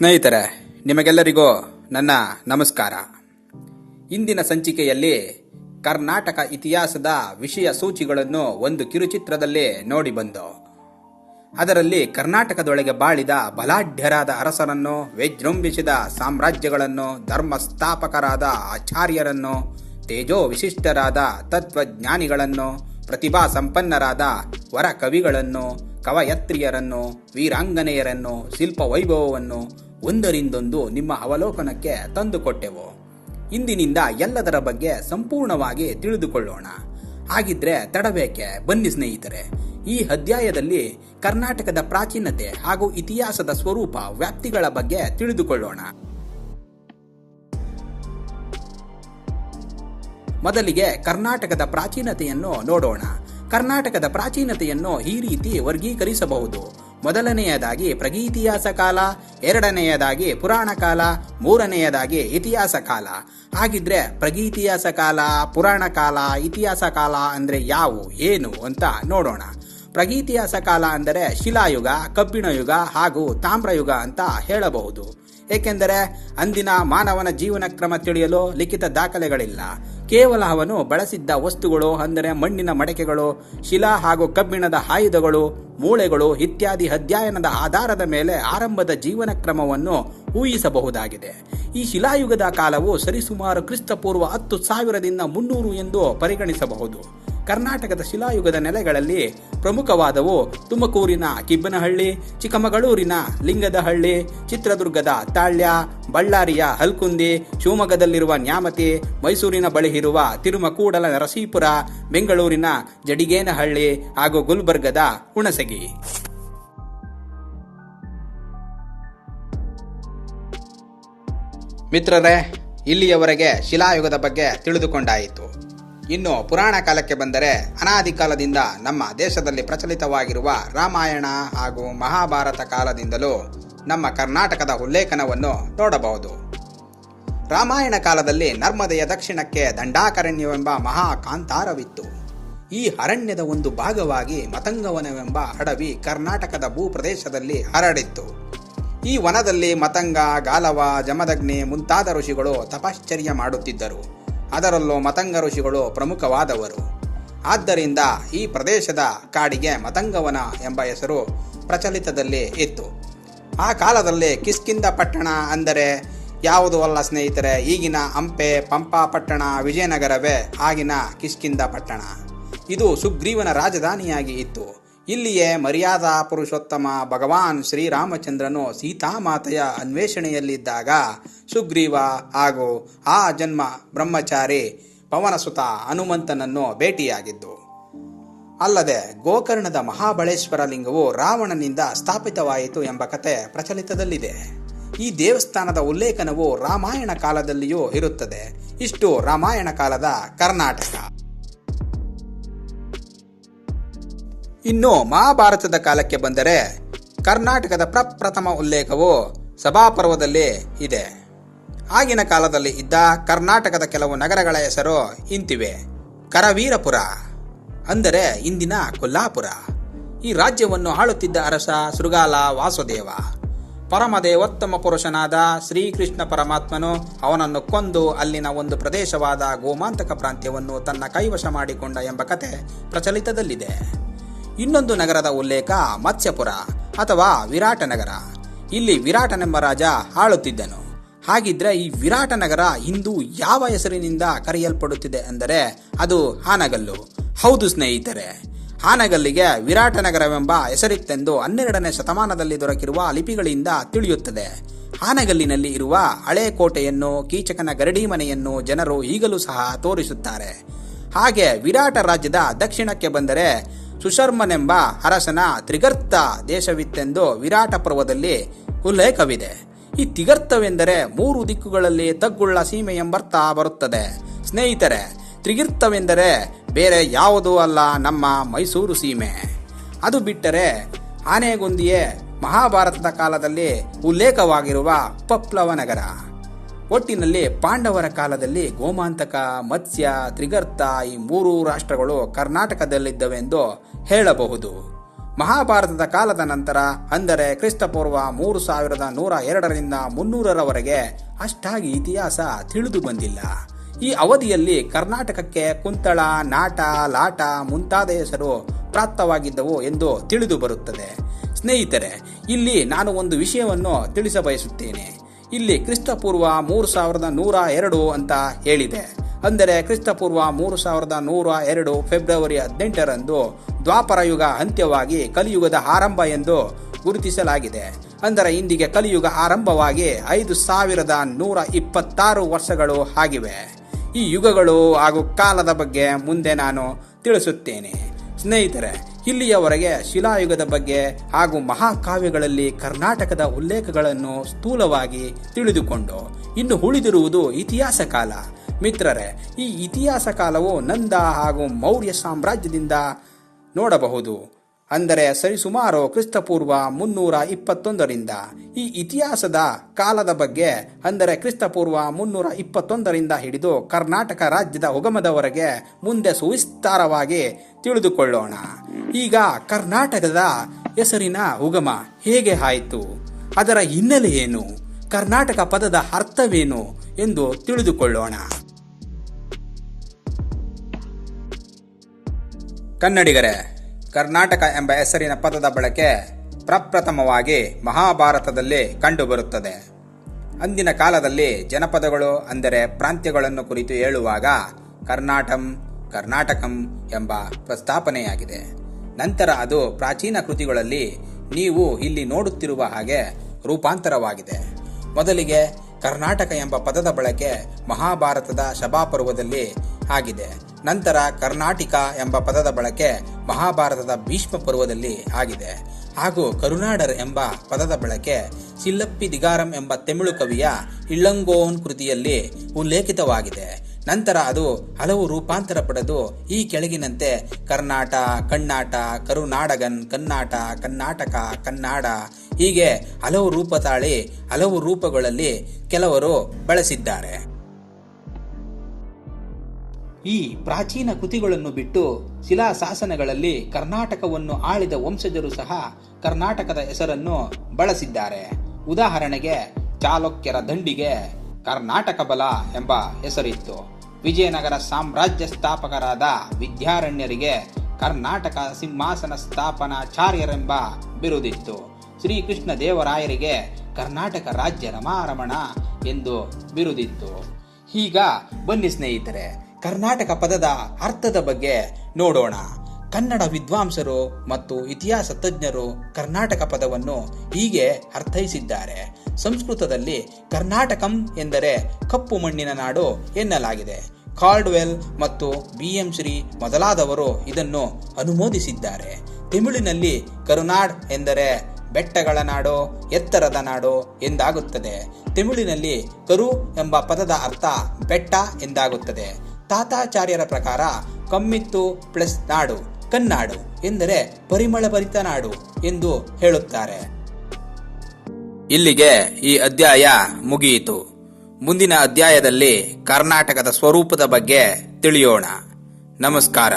ಸ್ನೇಹಿತರೆ, ನಿಮಗೆಲ್ಲರಿಗೂ ನನ್ನ ನಮಸ್ಕಾರ. ಇಂದಿನ ಸಂಚಿಕೆಯಲ್ಲಿ ಕರ್ನಾಟಕ ಇತಿಹಾಸದ ವಿಷಯ ಸೂಚಿಗಳನ್ನು ಒಂದು ಕಿರುಚಿತ್ರದಲ್ಲಿ ನೋಡಿ ಬಂದು, ಅದರಲ್ಲಿ ಕರ್ನಾಟಕದೊಳಗೆ ಬಾಳಿದ ಬಲಾಢ್ಯರಾದ ಅರಸರನ್ನು ವಿಜೃಂಭಿಸಿದ ಸಾಮ್ರಾಜ್ಯಗಳನ್ನು ಧರ್ಮ ಸ್ಥಾಪಕರಾದ ಆಚಾರ್ಯರನ್ನು ತೇಜೋ ವಿಶಿಷ್ಟರಾದ ತತ್ವಜ್ಞಾನಿಗಳನ್ನು ಪ್ರತಿಭಾ ಸಂಪನ್ನರಾದ ವರ ಕವಿಗಳನ್ನು ಕವಯತ್ರಿಯರನ್ನು, ವೀರಾಂಗನೆಯರನ್ನು ಶಿಲ್ಪ ವೈಭವವನ್ನು ಒಂದರಿಂದೊಂದು ನಿಮ್ಮ ಅವಲೋಕನಕ್ಕೆ ತಂದುಕೊಟ್ಟೆವು. ಇಂದಿನಿಂದ ಎಲ್ಲದರ ಬಗ್ಗೆ ಸಂಪೂರ್ಣವಾಗಿ ತಿಳಿದುಕೊಳ್ಳೋಣ. ಹಾಗಿದ್ರೆ ತಡಬೇಕೆ, ಬನ್ನಿ ಸ್ನೇಹಿತರೆ. ಈ ಅಧ್ಯಾಯದಲ್ಲಿ ಕರ್ನಾಟಕದ ಪ್ರಾಚೀನತೆ ಹಾಗೂ ಇತಿಹಾಸದ ಸ್ವರೂಪ ವ್ಯಾಪ್ತಿಗಳ ಬಗ್ಗೆ ತಿಳಿದುಕೊಳ್ಳೋಣ. ಮೊದಲಿಗೆ ಕರ್ನಾಟಕದ ಪ್ರಾಚೀನತೆಯನ್ನು ನೋಡೋಣ. ಕರ್ನಾಟಕದ ಪ್ರಾಚೀನತೆಯನ್ನು ಈ ರೀತಿ ವರ್ಗೀಕರಿಸಬಹುದು. ಮೊದಲನೆಯದಾಗಿ ಪ್ರಗೀತಿಹಾಸ ಕಾಲ, ಎರಡನೆಯದಾಗಿ ಪುರಾಣ ಕಾಲ ಮೂರನೆಯದಾಗಿ ಇತಿಹಾಸ ಕಾಲ. ಹಾಗಿದ್ರೆ ಪ್ರಗೀತಿಹಾಸ ಕಾಲ, ಪುರಾಣ ಕಾಲ, ಇತಿಹಾಸ ಕಾಲ ಅಂದ್ರೆ ಯಾವು, ಏನು ಅಂತ ನೋಡೋಣ. ಪ್ರಗೀತಿಹಾಸ ಕಾಲ ಅಂದರೆ ಶಿಲಾಯುಗ ಕಬ್ಬಿಣ ಯುಗ ಹಾಗೂ ತಾಮ್ರಯುಗ ಅಂತ ಹೇಳಬಹುದು. ಏಕೆಂದರೆ ಅಂದಿನ ಮಾನವನ ಜೀವನ ಕ್ರಮ ತಿಳಿಯಲು ಲಿಖಿತ ದಾಖಲೆಗಳಿಲ್ಲ. ಕೇವಲ ಅವನು ಬಳಸಿದ್ದ ವಸ್ತುಗಳು ಅಂದರೆ ಮಣ್ಣಿನ ಮಡಕೆಗಳು, ಶಿಲಾ ಹಾಗೂ ಕಬ್ಬಿಣದ ಆಯುಧಗಳು, ಮೂಳೆಗಳು ಇತ್ಯಾದಿ ಅಧ್ಯಯನದ ಆಧಾರದ ಮೇಲೆ ಆರಂಭದ ಜೀವನ ಕ್ರಮವನ್ನು ಊಹಿಸಬಹುದಾಗಿದೆ. ಈ ಶಿಲಾಯುಗದ ಕಾಲವು ಸರಿಸುಮಾರು ಕ್ರಿಸ್ತಪೂರ್ವ ಹತ್ತು ಸಾವಿರದಿಂದ ಮುನ್ನೂರು ಎಂದು ಪರಿಗಣಿಸಬಹುದು. ಕರ್ನಾಟಕದ ಶಿಲಾಯುಗದ ನೆಲೆಗಳಲ್ಲಿ ಪ್ರಮುಖವಾದವು ತುಮಕೂರಿನ ಕಿಬ್ಬನಹಳ್ಳಿ, ಚಿಕ್ಕಮಗಳೂರಿನ ಲಿಂಗದಹಳ್ಳಿ, ಚಿತ್ರದುರ್ಗದ ತಾಳ್ಯ, ಬಳ್ಳಾರಿಯ ಹಲ್ಕುಂದಿ, ಶಿವಮೊಗ್ಗದಲ್ಲಿರುವ ನ್ಯಾಮತಿ, ಮೈಸೂರಿನ ಬಳಿ ಇರುವ ತಿರುಮಕೂಡಲ ನರಸೀಪುರ, ಬೆಂಗಳೂರಿನ ಜಡಿಗೇನಹಳ್ಳಿ ಹಾಗೂ ಗುಲ್ಬರ್ಗದ ಹುಣಸಗಿ. ಮಿತ್ರರೇ, ಇಲ್ಲಿಯವರೆಗೆ ಶಿಲಾಯುಗದ ಬಗ್ಗೆ ತಿಳಿದುಕೊಂಡಾಯಿತು. ಇನ್ನು ಪುರಾಣ ಕಾಲಕ್ಕೆ ಬಂದರೆ ಅನಾದಿ ಕಾಲದಿಂದ ನಮ್ಮ ದೇಶದಲ್ಲಿ ಪ್ರಚಲಿತವಾಗಿರುವ ರಾಮಾಯಣ ಹಾಗೂ ಮಹಾಭಾರತ ಕಾಲದಿಂದಲೂ ನಮ್ಮ ಕರ್ನಾಟಕದ ಉಲ್ಲೇಖನವನ್ನು ನೋಡಬಹುದು. ರಾಮಾಯಣ ಕಾಲದಲ್ಲಿ ನರ್ಮದೆಯ ದಕ್ಷಿಣಕ್ಕೆ ದಂಡಾಕರಣ್ಯವೆಂಬ ಮಹಾ ಕಾಂತಾರವಿತ್ತು ಈ ಅರಣ್ಯದ ಒಂದು ಭಾಗವಾಗಿ ಮತಂಗವನವೆಂಬ ಅಡವಿ ಕರ್ನಾಟಕದ ಭೂಪ್ರದೇಶದಲ್ಲಿ ಹರಡಿತ್ತು. ಈ ವನದಲ್ಲಿ ಮತಂಗ, ಗಾಲವ, ಜಮದಗ್ನಿ ಮುಂತಾದ ಋಷಿಗಳು ತಪಶ್ಚರ್ಯ ಮಾಡುತ್ತಿದ್ದರು. ಅದರಲ್ಲೂ ಮತಂಗ ಋಷಿಗಳು ಪ್ರಮುಖವಾದವರು. ಆದ್ದರಿಂದ ಈ ಪ್ರದೇಶದ ಕಾಡಿಗೆ ಮತಂಗವನ ಎಂಬ ಹೆಸರು ಪ್ರಚಲಿತದಲ್ಲಿ ಇತ್ತು. ಆ ಕಾಲದಲ್ಲಿ ಕಿಸ್ಕಿಂದ ಪಟ್ಟಣ ಅಂದರೆ ಯಾವುದು ಅಲ್ಲ ಸ್ನೇಹಿತರೆ, ಈಗಿನ ಹಂಪೆ, ಪಂಪಾ ಪಟ್ಟಣ, ವಿಜಯನಗರವೇ ಆಗಿನ ಕಿಷ್ಕಿಂದ ಪಟ್ಟಣ. ಇದು ಸುಗ್ರೀವನ ರಾಜಧಾನಿಯಾಗಿ ಇತ್ತು. ಇಲ್ಲಿಯೇ ಮರ್ಯಾದಾ ಪುರುಷೋತ್ತಮ ಭಗವಾನ್ ಶ್ರೀರಾಮಚಂದ್ರನು ಸೀತಾಮಾತೆಯ ಅನ್ವೇಷಣೆಯಲ್ಲಿದ್ದಾಗ ಸುಗ್ರೀವ ಹಾಗೂ ಆ ಜನ್ಮ ಬ್ರಹ್ಮಚಾರಿ ಪವನಸುತ ಹನುಮಂತನನ್ನು ಭೇಟಿಯಾಗಿದ್ದು. ಅಲ್ಲದೆ ಗೋಕರ್ಣದ ಮಹಾಬಳೇಶ್ವರ ಲಿಂಗವು ರಾವಣನಿಂದ ಸ್ಥಾಪಿತವಾಯಿತು ಎಂಬ ಕತೆ ಪ್ರಚಲಿತದಲ್ಲಿದೆ. ಈ ದೇವಸ್ಥಾನದ ಉಲ್ಲೇಖನವು ರಾಮಾಯಣ ಕಾಲದಲ್ಲಿಯೂ ಇರುತ್ತದೆ. ಇಷ್ಟು ರಾಮಾಯಣ ಕಾಲದ ಕರ್ನಾಟಕ. ಇನ್ನು ಮಹಾಭಾರತದ ಕಾಲಕ್ಕೆ ಬಂದರೆ ಕರ್ನಾಟಕದ ಪ್ರಪ್ರಥಮ ಉಲ್ಲೇಖವು ಸಭಾಪರ್ವದಲ್ಲಿ ಇದೆ. ಆಗಿನ ಕಾಲದಲ್ಲಿ ಇದ್ದ ಕರ್ನಾಟಕದ ಕೆಲವು ನಗರಗಳ ಹೆಸರು ಇಂತಿವೆ. ಕರವೀರಪುರ, ಅಂದರೆ ಇಂದಿನ ಕೊಲ್ಲಾಪುರ. ಈ ರಾಜ್ಯವನ್ನು ಆಳುತ್ತಿದ್ದ ಅರಸ ಶೃಗಾಲ ವಾಸುದೇವ. ಪರಮದೇವೋತ್ತಮ ಪುರುಷನಾದ ಶ್ರೀಕೃಷ್ಣ ಪರಮಾತ್ಮನು ಅವನನ್ನು ಕೊಂದು ಅಲ್ಲಿನ ಒಂದು ಪ್ರದೇಶವಾದ ಗೋಮಾಂತಕ ಪ್ರಾಂತ್ಯವನ್ನು ತನ್ನ ಕೈವಶ ಮಾಡಿಕೊಂಡ ಎಂಬ ಕತೆ ಪ್ರಚಲಿತದಲ್ಲಿದೆ. ಇನ್ನೊಂದು ನಗರದ ಉಲ್ಲೇಖ ಮತ್ಸ್ಯಪುರ ಅಥವಾ ವಿರಾಟ ನಗರ. ಇಲ್ಲಿ ವಿರಾಟನೆಂಬ ರಾಜ ಆಳುತ್ತಿದ್ದನು. ಹಾಗಿದ್ರೆ ಈ ವಿರಾಟ ನಗರ ಇಂದು ಯಾವ ಹೆಸರಿನಿಂದ ಕರೆಯಲ್ಪಡುತ್ತಿದೆ ಅಂದರೆ ಅದು ಹಾನಗಲ್ಲು. ಹೌದು ಸ್ನೇಹಿತರೆ, ಹಾನಗಲ್ಲಿಗೆ ವಿರಾಟ ನಗರವೆಂಬ ಹೆಸರಿತ್ತೆಂದು ಹನ್ನೆರಡನೇ ಶತಮಾನದಲ್ಲಿ ದೊರಕಿರುವ ಲಿಪಿಗಳಿಂದ ತಿಳಿಯುತ್ತದೆ. ಹಾನಗಲ್ಲಿನಲ್ಲಿ ಇರುವ ಹಳೆ ಕೋಟೆಯನ್ನು, ಕೀಚಕನ ಗರಡಿ ಮನೆಯನ್ನು ಜನರು ಈಗಲೂ ಸಹ ತೋರಿಸುತ್ತಾರೆ. ಹಾಗೆ ವಿರಾಟ ರಾಜ್ಯದ ದಕ್ಷಿಣಕ್ಕೆ ಬಂದರೆ ಸುಶರ್ಮನೆಂಬ ಅರಸನ ತ್ರಿಗರ್ತ ದೇಶವಿತ್ತೆಂದು ವಿರಾಟ ಪರ್ವದಲ್ಲಿ ಉಲ್ಲೇಖವಿದೆ. ಈ ತಿಗರ್ತವೆಂದರೆ ಮೂರು ದಿಕ್ಕುಗಳಲ್ಲಿ ತಗ್ಗುಳ್ಳ ಸೀಮೆ ಎಂಬರ್ಥ ಬರುತ್ತದೆ. ಸ್ನೇಹಿತರೆ, ತ್ರಿಗಿರ್ತವೆಂದರೆ ಬೇರೆ ಯಾವುದೂ ಅಲ್ಲ ನಮ್ಮ ಮೈಸೂರು ಸೀಮೆ. ಅದು ಬಿಟ್ಟರೆ ಆನೆಗೊಂದಿಯೇ ಮಹಾಭಾರತದ ಕಾಲದಲ್ಲಿ ಉಲ್ಲೇಖವಾಗಿರುವ ಪಪ್ಲವ ನಗರ. ಒಟ್ಟಿನಲ್ಲಿ ಪಾಂಡವರ ಕಾಲದಲ್ಲಿ ಗೋಮಾಂತಕ, ಮತ್ಸ್ಯ, ತ್ರಿಗರ್ತ ಈ ಮೂರು ರಾಷ್ಟ್ರಗಳು ಕರ್ನಾಟಕದಲ್ಲಿದ್ದವೆಂದು ಹೇಳಬಹುದು. ಮಹಾಭಾರತದ ಕಾಲದ ನಂತರ, ಅಂದರೆ ಕ್ರಿಸ್ತಪೂರ್ವ ಮೂರು ಸಾವಿರದ ನೂರ ಎರಡರಿಂದ ಮುನ್ನೂರರವರೆಗೆ ಅಷ್ಟಾಗಿ ಇತಿಹಾಸ ತಿಳಿದು ಬಂದಿಲ್ಲ. ಈ ಅವಧಿಯಲ್ಲಿ ಕರ್ನಾಟಕಕ್ಕೆ ಕುಂತಳ, ನಾಟ, ಲಾಟ ಮುಂತಾದ ಹೆಸರು ಪ್ರಾಪ್ತವಾಗಿದ್ದವು ಎಂದು ತಿಳಿದು ಬರುತ್ತದೆ. ಸ್ನೇಹಿತರೆ, ಇಲ್ಲಿ ನಾನು ಒಂದು ವಿಷಯವನ್ನು ತಿಳಿಸಬಯಸುತ್ತೇನೆ ಇಲ್ಲಿ ಕ್ರಿಸ್ತಪೂರ್ವ ಮೂರು ಸಾವಿರದ ನೂರ ಎರಡು ಅಂತ ಹೇಳಿದೆ. ಅಂದರೆ ಕ್ರಿಸ್ತಪೂರ್ವ ಮೂರು ಸಾವಿರದ ನೂರ ಎರಡು ಫೆಬ್ರವರಿ ಹದಿನೆಂಟರಂದು ದ್ವಾಪರ ಯುಗ ಅಂತ್ಯವಾಗಿ ಕಲಿಯುಗದ ಆರಂಭ ಎಂದು ಗುರುತಿಸಲಾಗಿದೆ. ಅಂದರೆ ಇಂದಿಗೆ ಕಲಿಯುಗ ಆರಂಭವಾಗಿ ಐದು ಸಾವಿರದ ನೂರ ಇಪ್ಪತ್ತಾರು ವರ್ಷಗಳು ಆಗಿವೆ. ಈ ಯುಗಗಳು ಹಾಗೂ ಕಾಲದ ಬಗ್ಗೆ ಮುಂದೆ ನಾನು ತಿಳಿಸುತ್ತೇನೆ. ಸ್ನೇಹಿತರೆ, ಇಲ್ಲಿಯವರೆಗೆ ಶಿಲಾಯುಗದ ಬಗ್ಗೆ ಹಾಗೂ ಮಹಾಕಾವ್ಯಗಳಲ್ಲಿ ಕರ್ನಾಟಕದ ಉಲ್ಲೇಖಗಳನ್ನು ಸ್ಥೂಲವಾಗಿ ತಿಳಿದುಕೊಂಡು ಇನ್ನು ಉಳಿದಿರುವುದು ಇತಿಹಾಸ ಕಾಲ. ಮಿತ್ರರೇ, ಈ ಇತಿಹಾಸ ಕಾಲವು ನಂದ ಹಾಗೂ ಮೌರ್ಯ ಸಾಮ್ರಾಜ್ಯದಿಂದ ನೋಡಬಹುದು. ಅಂದರೆ ಸರಿಸುಮಾರು ಕ್ರಿಸ್ತಪೂರ್ವ ಮುನ್ನೂರ ಇಪ್ಪತ್ತೊಂದರಿಂದ. ಈ ಇತಿಹಾಸದ ಕಾಲದ ಬಗ್ಗೆ, ಅಂದರೆ ಕ್ರಿಸ್ತಪೂರ್ವ ಮುನ್ನೂರ ಇಪ್ಪತ್ತೊಂದರಿಂದ ಹಿಡಿದು ಕರ್ನಾಟಕ ರಾಜ್ಯದ ಉಗಮದವರೆಗೆ ಮುಂದೆ ಸುವಿಸ್ತಾರವಾಗಿ ತಿಳಿದುಕೊಳ್ಳೋಣ. ಈಗ ಕರ್ನಾಟಕದ ಹೆಸರಿನ ಉಗಮ ಹೇಗೆ ಆಯಿತು? ಅದರ ಹಿನ್ನೆಲೆ ಏನು? ಕರ್ನಾಟಕ ಪದದ ಅರ್ಥವೇನು ಎಂದು ತಿಳಿದುಕೊಳ್ಳೋಣ. ಕನ್ನಡಿಗರೇ, ಕರ್ನಾಟಕ ಎಂಬ ಹೆಸರಿನ ಪದದ ಬಳಕೆ ಪ್ರಪ್ರಥಮವಾಗಿ ಮಹಾಭಾರತದಲ್ಲಿ ಕಂಡುಬರುತ್ತದೆ. ಅಂದಿನ ಕಾಲದಲ್ಲಿ ಜನಪದಗಳು ಅಂದರೆ ಪ್ರಾಂತ್ಯಗಳನ್ನು ಕುರಿತು ಹೇಳುವಾಗ ಕರ್ನಾಟಂ, ಕರ್ನಾಟಕಂ ಎಂಬ ಪ್ರಸ್ತಾಪನೆಯಾಗಿದೆ. ನಂತರ ಅದು ಪ್ರಾಚೀನ ಕೃತಿಗಳಲ್ಲಿ ನೀವು ಇಲ್ಲಿ ನೋಡುತ್ತಿರುವ ಹಾಗೆ ರೂಪಾಂತರವಾಗಿದೆ. ಮೊದಲಿಗೆ ಕರ್ನಾಟಕ ಎಂಬ ಪದದ ಬಳಕೆ ಮಹಾಭಾರತದ ಸಭಾಪರ್ವದಲ್ಲಿ ಆಗಿದೆ. ನಂತರ ಕರ್ನಾಟಕ ಎಂಬ ಪದದ ಬಳಕೆ ಮಹಾಭಾರತದ ಭೀಷ್ಮ ಪರ್ವದಲ್ಲಿ ಆಗಿದೆ. ಹಾಗೂ ಕರುನಾಡರ್ ಎಂಬ ಪದದ ಬಳಕೆ ಸಿಲ್ಲಪ್ಪಿ ದಿಗಾರಂ ಎಂಬ ತಮಿಳು ಕವಿಯ ಇಳ್ಳಂಗೋನ್ ಕೃತಿಯಲ್ಲಿ ಉಲ್ಲೇಖಿತವಾಗಿದೆ. ನಂತರ ಅದು ಹಲವು ರೂಪಾಂತರ ಪಡೆದು ಈ ಕೆಳಗಿನಂತೆ ಕರ್ನಾಟ, ಕಣ್ಣಾಟ, ಕರುನಾಡಗನ್, ಕನ್ನಾಟ, ಕರ್ನಾಟಕ, ಕನ್ನಾಡ ಹೀಗೆ ಹಲವು ರೂಪ ತಾಳಿ ಹಲವು ರೂಪಗಳಲ್ಲಿ ಕೆಲವರು ಬಳಸಿದ್ದಾರೆ. ಈ ಪ್ರಾಚೀನ ಕೃತಿಗಳನ್ನು ಬಿಟ್ಟು ಶಿಲಾಶಾಸನಗಳಲ್ಲಿ ಕರ್ನಾಟಕವನ್ನು ಆಳಿದ ವಂಶಜರು ಸಹ ಕರ್ನಾಟಕದ ಹೆಸರನ್ನು ಬಳಸಿದ್ದಾರೆ. ಉದಾಹರಣೆಗೆ ಚಾಲುಕ್ಯರ ದಂಡಿಗೆ ಕರ್ನಾಟಕ ಬಲ ಎಂಬ ಹೆಸರಿತ್ತು. ವಿಜಯನಗರ ಸಾಮ್ರಾಜ್ಯ ಸ್ಥಾಪಕರಾದ ವಿದ್ಯಾರಣ್ಯರಿಗೆ ಕರ್ನಾಟಕ ಸಿಂಹಾಸನ ಸ್ಥಾಪನಾಚಾರ್ಯರೆಂಬ ಬಿರುದಿತ್ತು. ಶ್ರೀಕೃಷ್ಣ ದೇವರಾಯರಿಗೆ ಕರ್ನಾಟಕ ರಾಜ್ಯ ರಮಾರಮಣ ಎಂದು ಬಿರುದಿತ್ತು. ಈಗ ಬನ್ನಿ ಸ್ನೇಹಿತರೆ ಕರ್ನಾಟಕ ಪದದ ಅರ್ಥದ ಬಗ್ಗೆ ನೋಡೋಣ. ಕನ್ನಡ ವಿದ್ವಾಂಸರು ಮತ್ತು ಇತಿಹಾಸ ತಜ್ಞರು ಕರ್ನಾಟಕ ಪದವನ್ನು ಹೀಗೆ ಅರ್ಥೈಸಿದ್ದಾರೆ. ಸಂಸ್ಕೃತದಲ್ಲಿ ಕರ್ನಾಟಕಂ ಎಂದರೆ ಕಪ್ಪು ಮಣ್ಣಿನ ನಾಡು ಎನ್ನಲಾಗಿದೆ. ಕಾರ್ಡ್ವೆಲ್ ಮತ್ತು ಬಿ ಎಂ ಶ್ರೀ ಮೊದಲಾದವರು ಇದನ್ನು ಅನುಮೋದಿಸಿದ್ದಾರೆ. ತಮಿಳಿನಲ್ಲಿ ಕರುನಾಡ್ ಎಂದರೆ ಬೆಟ್ಟಗಳ ನಾಡು, ಎತ್ತರದ ನಾಡು ಎಂದಾಗುತ್ತದೆ. ತಮಿಳಿನಲ್ಲಿ ಕರು ಎಂಬ ಪದದ ಅರ್ಥ ಬೆಟ್ಟ ಎಂದಾಗುತ್ತದೆ. ತಾತಾಚಾರ್ಯರ ಪ್ರಕಾರ ಕಮ್ಮಿತ್ತು ಪ್ಲಸ್ ನಾಡು, ಕನ್ನಾಡು ಎಂದರೆ ಪರಿಮಳಭರಿತ ನಾಡು ಎಂದು ಹೇಳುತ್ತಾರೆ. ಇಲ್ಲಿಗೆ ಈ ಅಧ್ಯಾಯ ಮುಗಿಯಿತು. ಮುಂದಿನ ಅಧ್ಯಾಯದಲ್ಲಿ ಕರ್ನಾಟಕದ ಸ್ವರೂಪದ ಬಗ್ಗೆ ತಿಳಿಯೋಣ. ನಮಸ್ಕಾರ.